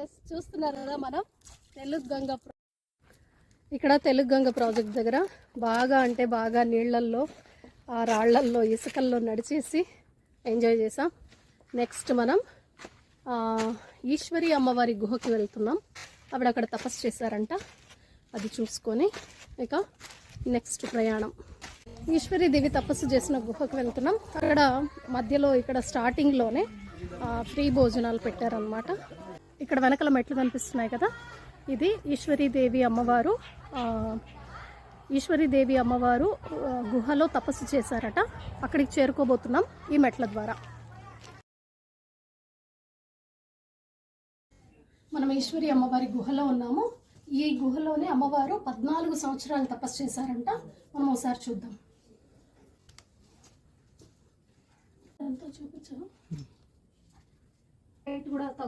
Yes చూస్తున్నారు కదా మనం తెలుగు గంగ ఇక్కడ తెలుగు గంగ ప్రాజెక్ట్ దగ్గర బాగా అంటే బాగా నీళ్ళల్లో ఆ రాళ్ళల్లో ఇసుకల్లో నడిచేసి ఎంజాయ్ చేసాం నెక్స్ట్ మనం ఈశ్వరి అమ్మవారి గుహకి వెళ్తున్నాం. ఆవిడ అక్కడ తపస్సు చేశారంట. అది చూసుకొని ఇక నెక్స్ట్ ప్రయాణం. ఈశ్వరి దేవి తపస్సు చేసిన గుహకు వెళ్తున్నాం. అక్కడ మధ్యలో ఇక్కడ స్టార్టింగ్లోనే ఫ్రీ భోజనాలు పెట్టారనమాట ఇక్కడ వెనకాల మెట్లు కనిపిస్తున్నాయి కదా. ఇది ఈశ్వరీదేవి అమ్మవారు. ఈశ్వరీదేవి అమ్మవారు గుహలో తపస్సు చేశారట. అక్కడికి చేరుకోబోతున్నాం ఈ మెట్ల ద్వారా. మనం ఈశ్వరి అమ్మవారి గుహలో ఉన్నాము. ఈ గుహలోనే అమ్మవారు పద్నాలుగు సంవత్సరాలు తపస్సు చేశారంట. మనం ఒకసారి చూద్దాం. చూపించాం. కూడా తగు